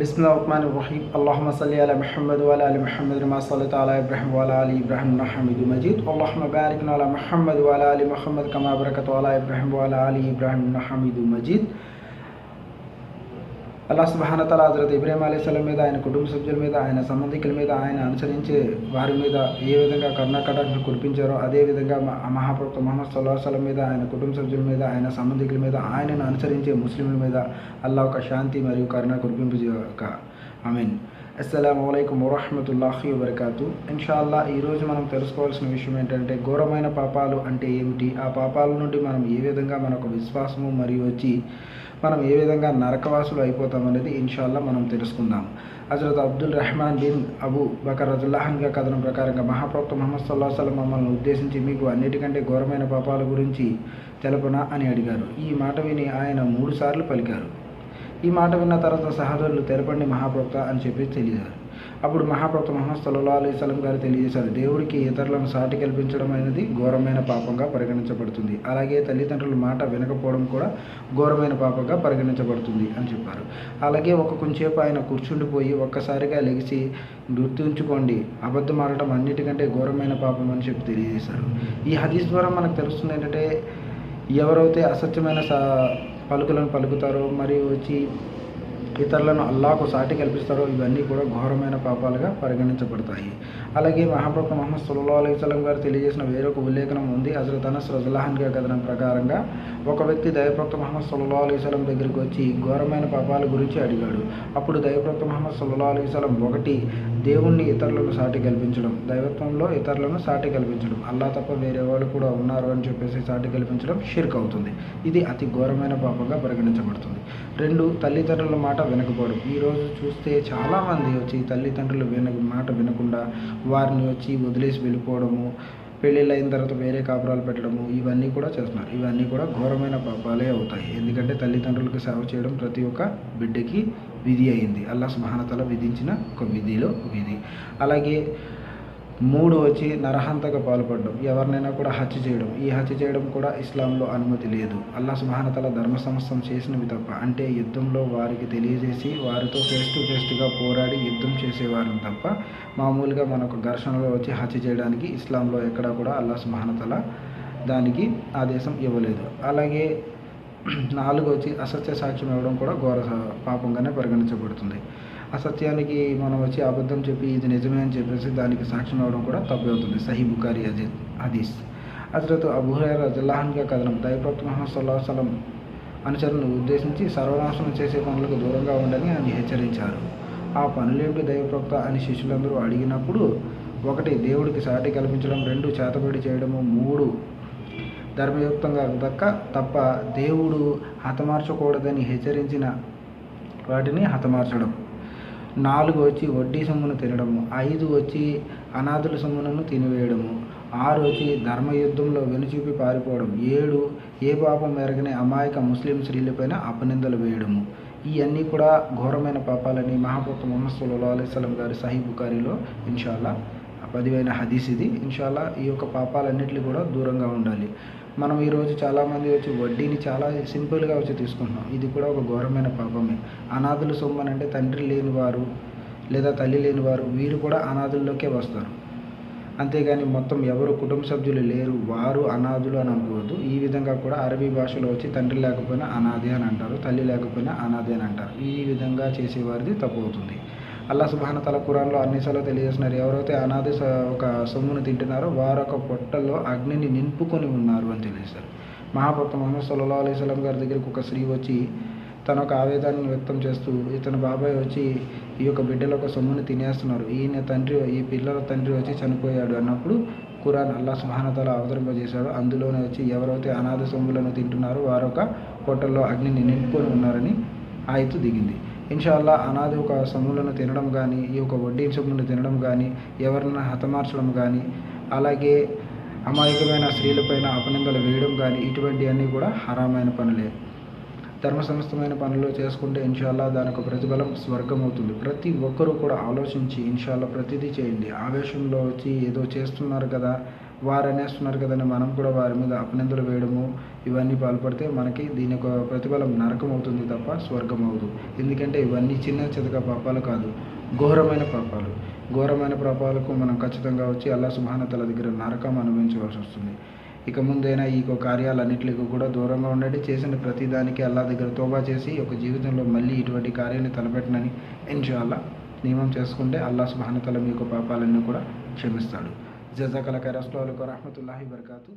بسم الله الرحمن الرحيم اللهم صل على محمد وعلى ال محمد كما صليت على إبراهيم وعلى ال إبراهيم انك حميد مجيد اللهم بارك على محمد وعلى ال محمد كما باركت على إبراهيم وعلى ال إبراهيم انك حميد مجيد అల్లా సుబానతల హజరత్ ఇబ్రాహిం అలీస్లం మీద ఆయన కుటుంబ సభ్యుల మీద ఆయన సంబంధికుల మీద ఆయన అనుసరించే వారి మీద ఏ విధంగా కర్ణాకటాన్ని కురిపించారో అదే విధంగా మ- మహమ్మద్ సల్లాహ్ సలం మీద ఆయన కుటుంబ సభ్యుల మీద ఆయన సంబంధికుల మీద ఆయనను అనుసరించే ముస్లింల మీద అల్లా ఒక శాంతి మరియు కరుణ కురిపింపు మీన్ అస్సలం అయికం వరహమతుల్లాహి వబర్కాతు. ఇన్షాల్లా ఈరోజు మనం తెలుసుకోవాల్సిన విషయం ఏంటంటే ఘోరమైన పాపాలు అంటే ఏమిటి? ఆ పాపాల నుండి మనం ఏ విధంగా మనకు విశ్వాసము మరియు వచ్చి మనం ఏ విధంగా నరకవాసులు అయిపోతాం అనేది ఇన్షాల్లా మనం తెలుసుకుందాం. Hazrat Abdul Rahman bin Abu Bakr రజుల్లాహన్గా కథనం ప్రకారంగా మహాప్రవక్త మహమ్మద్ సల్లాహ్ సలం మమ్మల్ని ఉద్దేశించి మీకు అన్నిటికంటే ఘోరమైన పాపాల గురించి తెలపనా అని అడిగారు. ఈ మాట విని ఆయన మూడుసార్లు పలికారు. ఈ మాట విన్న తర్వాత సహోదరులు తెరపండి మహాప్రవక్త అని చెప్పి తెలియజారు అప్పుడు మహాప్రవక్త మహమ్మద్ సల్లా అలైహి సలం గారు తెలియజేశారు దేవుడికి ఇతరులను సాటి కల్పించడం అనేది ఘోరమైన పాపంగా పరిగణించబడుతుంది. అలాగే తల్లిదండ్రుల మాట వినకపోవడం కూడా ఘోరమైన పాపంగా పరిగణించబడుతుంది అని చెప్పారు. అలాగే ఒక కొంచెంసేపు ఆయన కూర్చుండిపోయి ఒక్కసారిగా లెగిసి గుర్తుంచుకోండి అబద్ధం ఆడటం అన్నిటికంటే ఘోరమైన పాపం అని చెప్పి తెలియజేశారు. ఈ హదీస్ ద్వారా మనకు తెలుస్తుంది ఏంటంటే ఎవరైతే అసత్యమైన సా పలుకులను పలుకుతారు మరియు వచ్చి ఇతరులను అల్లాకు సాటి కల్పిస్తారో ఇవన్నీ కూడా ఘోరమైన పాపాలుగా పరిగణించబడతాయి. అలాగే మహాప్రభు మహమ్మద్ సుల్లా అలైహి గారు తెలియజేసిన వేరొక ఉల్లేఖనం ఉంది. హజరత్ అనస్ రజుల్లాహన్ గారి కథనం ప్రకారంగా ఒక వ్యక్తి దయప్రక్త మహమ్మద్ సుల్లా అలైహి దగ్గరికి వచ్చి ఘోరమైన పాపాల గురించి అడిగాడు. అప్పుడు దయప్రక్త మహమ్మద్ సుల్లా అలైహి ఒకటి దేవుణ్ణి ఇతరులను సాటి కల్పించడం. దైవత్వంలో ఇతరులను సాటి కల్పించడం. అల్లా తప్ప వేరే వాళ్ళు కూడా ఉన్నారు అని చెప్పేసి సాటి కల్పించడం షిర్క్ అవుతుంది. ఇది అతి ఘోరమైన పాపంగా పరిగణించబడుతుంది. రెండు తల్లిదండ్రుల మాట వినకపోవడం ఈరోజు చూస్తే చాలామంది వచ్చి తల్లిదండ్రులు విన మాట వినకుండా వారిని వచ్చి వదిలేసి వెళ్ళిపోవడము పెళ్ళిళ్ళు అయిన తర్వాత వేరే కాపురాలు పెట్టడము ఇవన్నీ కూడా చేస్తున్నారు. ఇవన్నీ కూడా ఘోరమైన పాపాలే అవుతాయి. ఎందుకంటే తల్లిదండ్రులకు సేవ చేయడం ప్రతి ఒక్క బిడ్డకి విధి అయింది. అల్లా సుబానతల విధించిన ఒక విధిలో విధి. అలాగే మూడు వచ్చి నరహంతగా పాల్పడడం. ఎవరినైనా కూడా హత్య చేయడం. ఈ హత్య చేయడం కూడా ఇస్లాంలో అనుమతి లేదు. అల్లా సుబానతల ధర్మ సంస్థం చేసినవి తప్ప. అంటే యుద్ధంలో వారికి తెలియజేసి వారితో ఫేస్ టు ఫేస్గా పోరాడి యుద్ధం చేసేవారిని తప్ప మామూలుగా మనకు ఘర్షణలో వచ్చి హత్య చేయడానికి ఇస్లాంలో ఎక్కడా కూడా అల్లా సుబానతల దానికి ఆదేశం ఇవ్వలేదు. అలాగే నాలుగు వచ్చి అసత్య సాక్ష్యం ఇవ్వడం కూడా ఘోర పాపంగానే పరిగణించబడుతుంది. అసత్యానికి మనం వచ్చి అబద్ధం చెప్పి ఇది నిజమే అని చెప్పేసి దానికి సాక్ష్యం అవడం కూడా తప్పు అవుతుంది సహీ బుకారి అజీ హదీస్. హజరత్ అబుహైర్ రజల్లాహన్గా కథనం దయప్రత్ మహమ్మద్ సల్లాహ్ సలం అనుచరులను ఉద్దేశించి సర్వనాశనం చేసే పనులకు దూరంగా ఉండని ఆయన హెచ్చరించారు. ఆ పనులేమిటి దైవప్రవక్త అని శిష్యులందరూ అడిగినప్పుడు ఒకటి దేవుడికి సాటి కల్పించడం రెండు చేతబడి చేయడము మూడు ధర్మయుక్తంగా దక్క తప్ప దేవుడు హతమార్చకూడదని హెచ్చరించిన వాటిని హతమార్చడం. నాలుగు వచ్చి వడ్డీ సొమ్మును తినడము ఐదు వచ్చి అనాథుల సొమ్మును తినివేయడము ఆరు వచ్చి ధర్మయుద్ధంలో వెనుచూపి పారిపోవడం ఏడు ఏ పాపం మెరగని అమాయక ముస్లిం స్త్రీలపైన అపనిందలు వేయడము. ఇవన్నీ కూడా ఘోరమైన పాపాలని మహాప్రభు మొహమ్మద్ సల్లా అలైస్లం గారి సహీ బుకారిలో ఇన్షాల్లా పదివైన హదీస్ ఇది. ఇన్షాల్లా ఈ యొక్క పాపాలన్నింటినీ కూడా దూరంగా ఉండాలి. మనం ఈరోజు చాలామంది వచ్చి వడ్డీని చాలా సింపుల్గా వచ్చి తీసుకుంటున్నాం. ఇది కూడా ఒక ఘోరమైన పాపమే. అనాథులు సొమ్మని అంటే తండ్రి లేని వారు లేదా తల్లి లేని వారు వీరు కూడా అనాథుల్లోకే వస్తారు. అంతేగాని మొత్తం ఎవరు కుటుంబ సభ్యులు లేరు వారు అనాథులు అని అనుకోవద్దు. ఈ విధంగా కూడా అరబీ భాషలో వచ్చి తండ్రి లేకపోయినా అనాథే అని అంటారు తల్లి లేకపోయినా అనాథే అని అంటారు. ఈ విధంగా చేసేవారిది తప్పు అవుతుంది. అల్లా సుబాన తల కురాన్లో అన్నిసార్లు తెలియజేస్తున్నారు. ఎవరైతే అనాథ ఒక సొమ్మును తింటున్నారో వారు ఒక పొట్టలో అగ్నిని నింపుకొని ఉన్నారు అని తెలియజేశారు. మహాభక్త మొహమ్మద్ సల్లా అలైహి గారి దగ్గరికి ఒక స్త్రీ వచ్చి తన ఒక ఆవేదాన్ని వ్యక్తం చేస్తూ ఇతని బాబాయ్ వచ్చి ఈ యొక్క బిడ్డల ఒక సొమ్ముని తినేస్తున్నారు. ఈయన తండ్రి ఈ పిల్లల తండ్రి వచ్చి చనిపోయాడు అన్నప్పుడు ఖురాన్ అల్లా సుహానతల అవతరింపజేశాడు. అందులోనే వచ్చి ఎవరైతే అనాథ సొమ్ములను తింటున్నారో వారొక పొట్టల్లో అగ్నిని నింపుకొని ఉన్నారని ఆయతు దిగింది. ఇన్షాల్లా అనాథ ఒక సొమ్ములను తినడం కానీ ఈ యొక్క వడ్డీ సొమ్మును తినడం కానీ ఎవరినైనా హతమార్చడం కానీ అలాగే అమాయకమైన స్త్రీలపైన అపనిందలు వేయడం కానీ ఇటువంటివన్నీ కూడా హరామైన పనులే. ధర్మ సంస్థమైన పనులు చేసుకుంటే ఇన్షాల్లా దానికి ప్రతిఫలం స్వర్గం అవుతుంది ప్రతి ఒక్కరూ కూడా ఆలోచించి ఇన్షాల్లా ప్రతిదీ చేయండి. ఆవేశంలో వచ్చి ఏదో చేస్తున్నారు కదా వారు అనేస్తున్నారు కదండి. మనం కూడా వారి మీద అపనిందలు వేయడము ఇవన్నీ పాల్పడితే మనకి దీని యొక్క ప్రతిఫలం నరకం అవుతుంది తప్ప స్వర్గం అవదు ఎందుకంటే ఇవన్నీ చిన్న చితక పాపాలు కాదు ఘోరమైన పాపాలు. ఘోరమైన పాపాలకు మనం ఖచ్చితంగా వచ్చి అల్లా సుభానతల దగ్గర నరకం అనుభవించవలసి వస్తుంది. ఇక ముందైనా ఈ యొక్క కార్యాలన్నింటికి కూడా దూరంగా ఉండండి. చేసిన ప్రతి దానికి అల్లా దగ్గర తోబా చేసి ఒక జీవితంలో మళ్ళీ ఇటువంటి కార్యాన్ని తలపెట్టనని ఇన్షాల్లా నియమం చేసుకుంటే అల్లా సుభానతల మీ యొక్క పాపాలన్నీ కూడా క్షమిస్తాడు. জাজাকালাকার আসসালামু আলাইকুম রহমতুল্লাহি বরকাতু